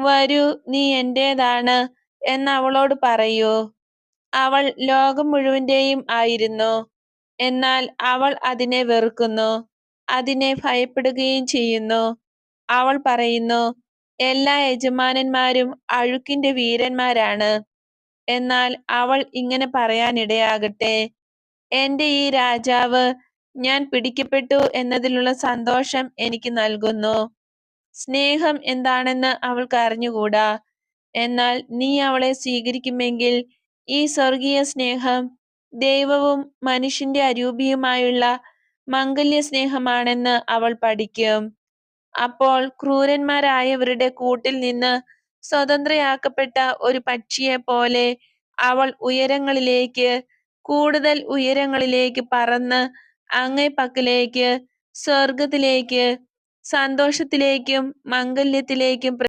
വരൂ നീ എന്റേതാണ് എന്ന് അവളോട് പറയൂ. അവൾ ലോകം മുഴുവന്റെയും ആയിരുന്നു. എന്നാൽ അവൾ അതിനെ വെറുക്കുന്നു, അതിനെ ഭയപ്പെടുകയും ചെയ്യുന്നു. അവൾ പറയുന്നു, എല്ലാ യജമാനന്മാരും അഴുക്കിന്റെ വീരന്മാരാണ്. എന്നാൽ അവൾ ഇങ്ങനെ പറയാനിടയാകട്ടെ, എന്റെ ഈ രാജാവ് ഞാൻ പിടിക്കപ്പെട്ടു എന്നതിലുള്ള സന്തോഷം എനിക്ക് നൽകുന്നു. സ്നേഹം എന്താണെന്ന് അവൾക്ക് അറിഞ്ഞുകൂടാ. എന്നാൽ നീ അവളെ സ്വീകരിക്കുമെങ്കിൽ ഈ സ്വർഗീയ സ്നേഹം ദൈവവും മനുഷ്യന്റെ അരൂപിയുമായുള്ള മംഗല്യ സ്നേഹമാണെന്ന് അവൾ പഠിക്കും. അപ്പോൾ ക്രൂരന്മാരായവരുടെ കൂട്ടിൽ നിന്ന് സ്വതന്ത്രയാക്കപ്പെട്ട ഒരു പക്ഷിയെ പോലെ അവൾ ഉയരങ്ങളിലേക്ക്, കൂടുതൽ ഉയരങ്ങളിലേക്ക് പറന്ന് അങ്ങേ പക്കലേക്ക്, സ്വർഗത്തിലേക്ക്, സന്തോഷത്തിലേക്കും മംഗല്യത്തിലേക്കും